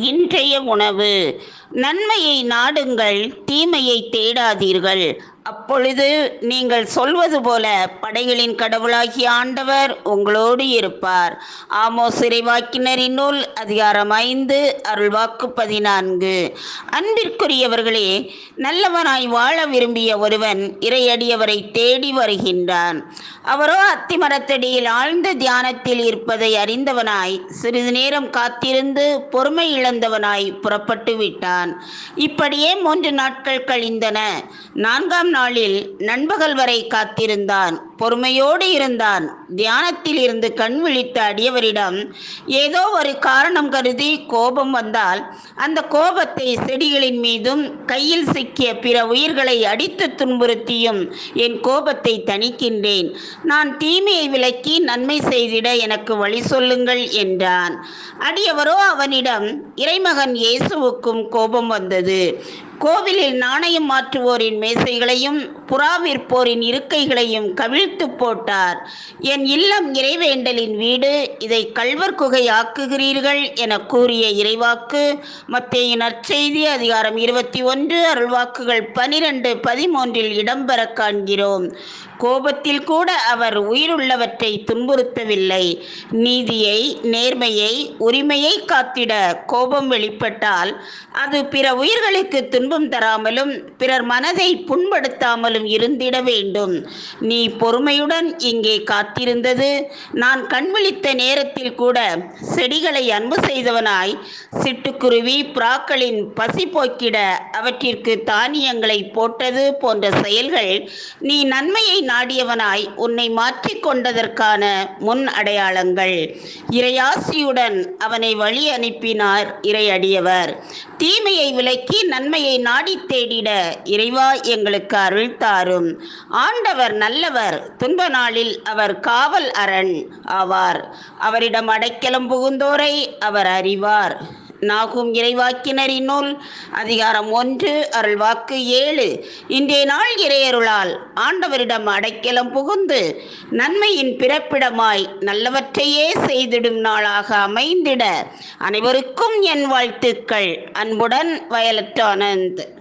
இன்றைய உணவு. நன்மையை நாடுங்கள் தீமையை தேடாதீர்கள். அப்பொழுது நீங்கள் சொல்வது போல படைகளின் கடவுளாகிய ஆண்டவர் உங்களோடு இருப்பார். ஆமோ சிறைவாக்கினரின் நூல் அதிகாரம் ஐந்து அருள்வாக்கு பதினான்கு. அன்பிற்குரியவர்களே நல்லவனாய் வாழ விரும்பிய ஒருவன் இறையடியவரை தேடி வருகின்றான். அவரோ அத்திமரத்தடியில் ஆழ்ந்த தியானத்தில் இருப்பதை அறிந்தவனாய் சிறிது நேரம் காத்திருந்து பொறுமை இழந்தவனாய் புறப்பட்டு கொண்டான். இப்படியே மூன்று நாட்கள் கழிந்தன. நான்காம் நாளில் நண்பகல் வரை காத்திருந்தான். பொறுமையோடு இருந்தான். தியானத்தில் இருந்து கண் விழித்த அடியவரிடம் ஏதோ ஒரு காரணம் கருதி கோபம் வந்தால் அந்த கோபத்தை செடிகளின் மீதும் கையில் சிக்கிய பிற உயிர்களை அடித்து துன்புறுத்தியும் என் கோபத்தை தணிக்கின்றேன். நான் தீமையை விலக்கி நன்மை செய்திட எனக்கு வழி சொல்லுங்கள் என்றான். அடியவரோ அவனிடம் இறைமகன் இயேசுவுக்கும் கோ கோபம் வந்தது. கோவிலில் நாணயம் மாற்றுவோரின் மேசைகளையும் புறா விற்போரின் இருக்கைகளையும் கவிழ்த்து போட்டார். என் இல்லம் இறைவேண்டலின் வீடு இதை கல்வர் குகை ஆக்குகிறீர்கள் என கூறிய இறைவாக்கு மத்திய நற்செய்தி அதிகாரம் இருபத்தி ஒன்று அருள்வாக்குகள் பனிரெண்டு பதிமூன்றில் இடம்பெற காண்கிறோம். கோபத்தில் கூட அவர் உயிருள்ளவற்றை துன்புறுத்தவில்லை. நீதியை நேர்மையை உரிமையை காத்திட கோபம் வெளிப்பட்டால் அது பிற உயிர்களுக்கு துன்பம் தராமலும் பிறர் மனதை புண்படுத்தாமலும் இருந்திட வேண்டும். நீ பொறுமையுடன் இங்கே காத்திருந்தது. நான் கண்விழித்த நேரத்தில் கூட செடிகளை அன்பு செய்தவனாய் சிட்டுக்குருவி புறாக்களின் பசி போக்கிட அவற்றிற்கு தானியங்களை போட்டது போன்ற செயல்கள் நீ நன்மையை நாடியவனாய் உன்னை மாற்றிக் கொண்டதற்கான முன் அடையாளங்கள். இறையாசியுடன் அவனை வழி அனுப்பினார் இறையடியவர் தீமையை விலக்கி நன்மையை நாடி தேடிட இறைவா எங்களுக்கு அருள் தாரும். ஆண்டவர் நல்லவர் துன்ப நாளில் அவர் காவல் அரண் ஆவார். அவரிடம் அடைக்கலம் புகுந்தோரை அவர் அறிவார். நாகும் இறைவாக்கினரின் நூல் அதிகாரம் ஒன்று அருள்வாக்கு ஏழு. இன்றைய நாள் இறையருளால் ஆண்டவரிடம் அடைக்கலம் புகுந்து நன்மையின் பிறப்பிடமாய் நல்லவற்றையே செய்திடும் நாளாக அமைந்திட. அனைவருக்கும் என் வாழ்த்துக்கள். அன்புடன் வயலட் ஆனந்த்.